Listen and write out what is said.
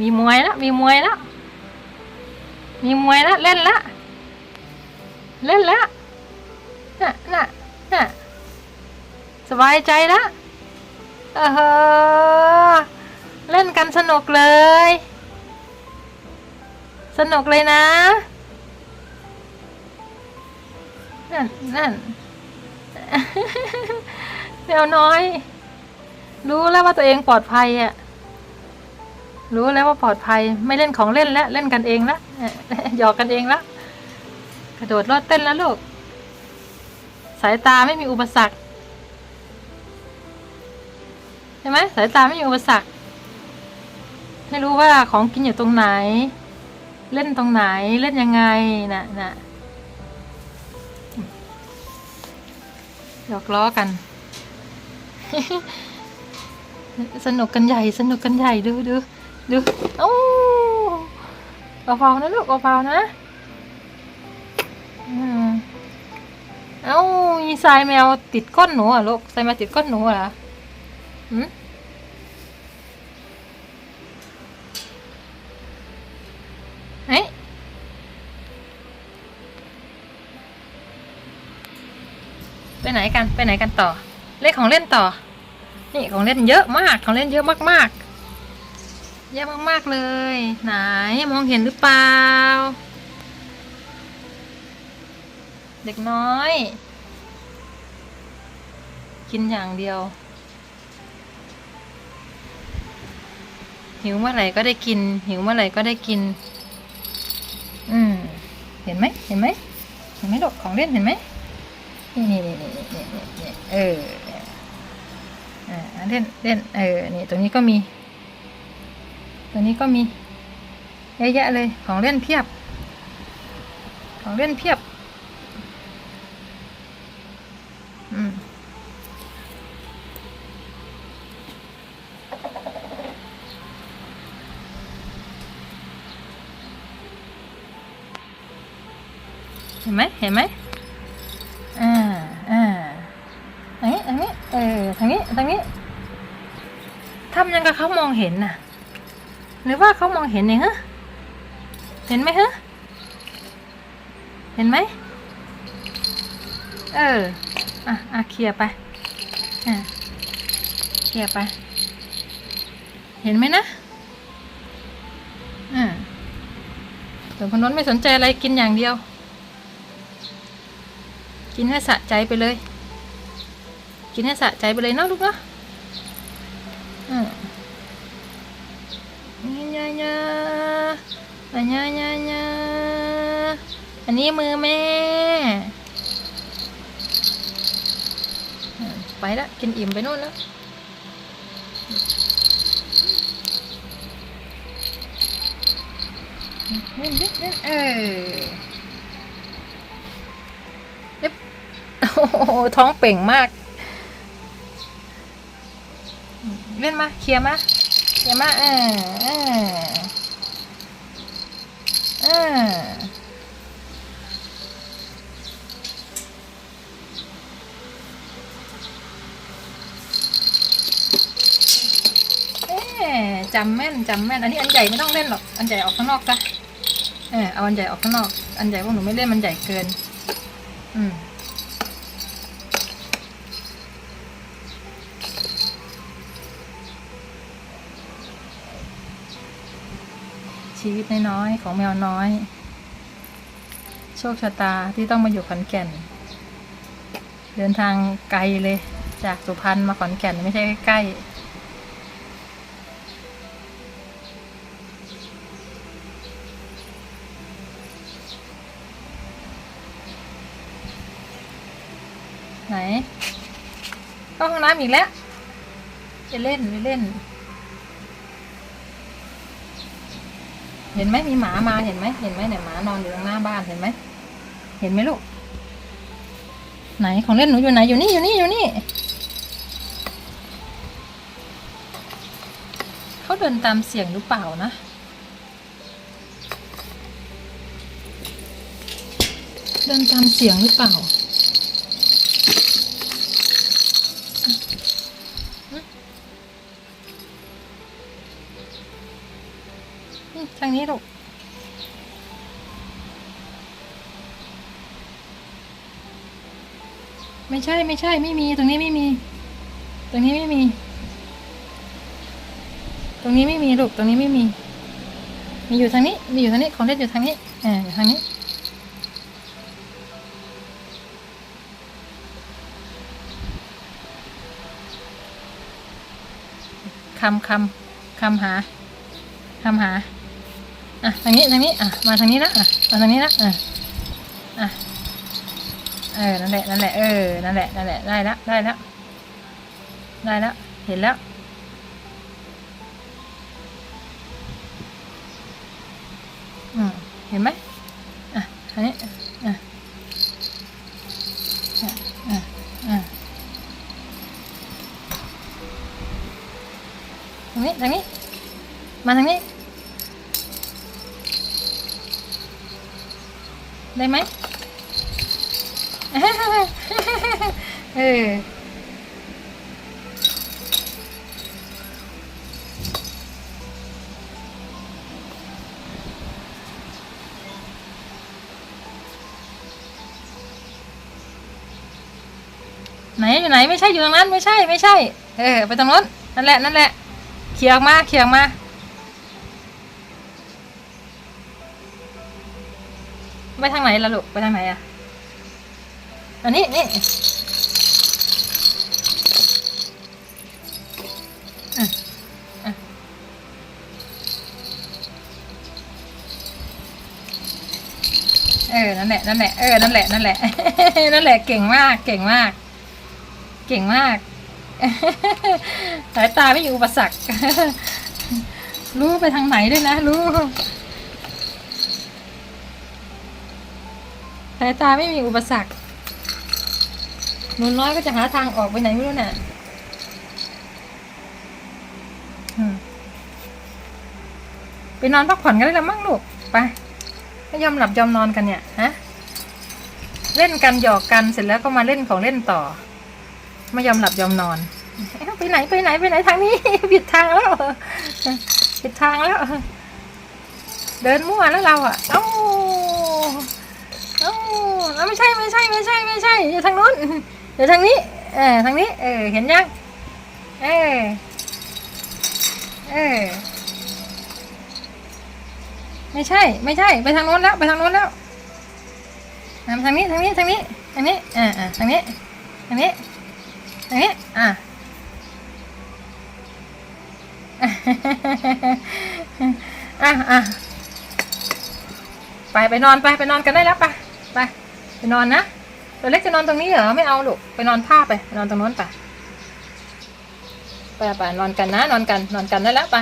มีมวยแล้วมีมวยแล้วมีมวยแล้วเล่นแล้วเล่นแล้วน่ะน่ะน่ะสบายใจแล้วเออเล่นกันสนุกเลย สนุกเลยนะ นั่นนั่นแมวน้อย รู้แล้วว่าตัวเองปลอดภัยอะ รู้แล้วว่าปลอดภัยไม่เล่นของเล่นแล้วเล่นกันเองละหยอกกันเองละกระโดดรอดเต้นแล้วลูก สายตาไม่มีอุปสรรคใช่ไหมสายตาไม่มีอุปสรรคให้รู้ว่าของกินอยู่ตรงไหน เล่นตรงไหนเล่นยังไงน่ะน่ะหยอกล้อกัน สนุกกันใหญ่สนุกกันใหญ่ดูดู ดูโอ้เบานะลูกเบานะเอ้ามีทรายแมวติดก้นหนูอะลูกทรายแมวติดก้นหนูเหรอหืมเฮ้ยไปไหนกันไปไหนกันต่อ เล่นของเล่นต่อ นี่ของเล่นเยอะมากของเล่นเยอะมากๆ เยอะมากๆเลย ไหนมองเห็นหรือเปล่า เด็กน้อย กินอย่างเดียว หิวเมื่อไหร่ก็ได้กิน หิวเมื่อไหร่ก็ได้กิน อืมเห็นไหมเห็นไหมเห็นไหมดอกของเล่นเห็นไหมนี่นี่นี่นี่นี่นี่นี่เอออ่าเล่นเล่นเออนี่ตรงนี้ก็มี ตรงนี้ก็มีเยอะแยะเลยของเล่นเพียบ ของเล่นเพียบอืมเห็นไหมเห็นไหมอ่าอ่าทางนี้ทางนี้เออทางนี้ทางนี้ทำยังกับเขามองเห็นน่ะ หรือว่าเขามองเห็นเองฮะเห็นไหมฮะเห็นไหมเอออะอะเคลียร์ไปอะเคลียร์ไป เห็นไหมนะอ่าส่วนคนนั้นไม่สนใจอะไรกินอย่างเดียว กินให้สะใจไปเลย กินให้สะใจไปเลยเนาะลูกเนาะอืม ยายาอันยายายาอันนี้มือแม่ ไปละกินอิ่มไปนู่นแล้วเล่นดิเล่นเออเอ๊ะโอ้โหท้องเป่งมาก เล่นมาเคลียร์มา เยมาเออเออเออเอ๊ะจำแม่นจำแม่น อันนี้อันใหญ่ไม่ต้องเล่นหรอก อันใหญ่ออกข้างนอกซะเออเอาอันใหญ่ออกข้างนอก อันใหญ่พวกหนูไม่เล่นมันใหญ่เกิน อืม ชีวิตน้อยๆของแมวน้อย โชคชะตาที่ต้องมาอยู่ขอนแก่น เดินทางไกลเลย จากสุพรรณมาขอนแก่นไม่ใช่ใกล้ไหนเข้าห้องน้ำอีกแล้ว ไปเล่น ไปเล่น เห็นไหมมีหมามาเห็นไหมเห็นไหมเนี่ยหมานอนอยู่ตรงหน้าบ้านเห็นไหมเห็นไหมลูก ไหนของเล่นหนูอยู่ไหนอยู่นี่อยู่นี่อยู่นี่เขาเดินตามเสียงหรือเปล่านะเดินตามเสียงหรือเปล่า ทางนี้ลูกไม่ใช่ไม่ใช่ไม่มีตรงนี้ไม่มี ตรงนี้ไม่มี ตรงนี้ไม่มีลูกตรงนี้ไม่มี มีอยู่ทางนี้มีอยู่ทางนี้ของเล่นอยู่ทางนี้อ่าอยู่ทางนี้คำคำคำหาคำหา อะทางนี้ทางนี้อะมาทางนี้ละอะมาทางนี้ละอะอะเออนั่นแหละนั่นแหละเออนั่นแหละนั่นแหละได้ล้วได้ล้วได้ล้วเห็นแล้วอืมเห็นไหมอะอันนี้อะอะอะทางนี้ทางนี้มาทางนี้ ได้ไหมเออไหนอยู่ไหนไม่ใช่อยู่ตรงนั้นไม่ใช่ไม่ใช่ เออ ไปตรงนั้นนั่นแหละนั่นแหละเขี่ยออกมาเขี่ยออกมา ไปทางไหนล่ะลูก ไปทางไหนอะ อันนี้นี่เออ นั่นแหละ นั่นแหละ เออ นั่นแหละ นั่นแหละ นั่นแหละ เก่งมาก เก่งมาก เก่งมาก สายตาไม่มีอุปสรรค รู้ไปทางไหนด้วยนะ รู้ สายตาไม่มีอุปสรรคหนูน้อยก็จะหาทางออกไปไหนไม่รู้น่ะไปนอนพักผ่อนกันได้แล้วมั้งลูกไปไม่ยอมหลับยอมนอนกันเนี่ยฮะเล่นกันหยอกกันเสร็จแล้วก็มาเล่นของเล่นต่อ ไม่ยอมหลับยอมนอนไปไหนไปไหนไปไหนทางนี้ผิดทางแล้วผิดทางแล้ว เดินมั่วแล้วเราอะเอ้า เอ้าแล้วไม่ใช่ไม่ใช่ไม่ใช่ไม่ใช่อยู่ทางนู้นอยู่ทางนี้เออทางนี้เออเห็นยังเออเออไม่ใช่ไม่ใช่ไปทางโน้นแล้วไปทางโน้นแล้วอะทางนี้ทางนี้ทางนี้ทางนี้อ่าอ่าทางนี้ทางนี้ทางนี้อะอะอะไปไปนอนไปไปนอนกันได้แล้วไป ไปไปนอนนะตัวเล็กจะนอนตรงนี้เหรอไม่เอาลูกไปนอนผ้าไปนอนตรงโน้นไปไปไปนอนกันนะ นอนกันนอนกันได้แล้วไป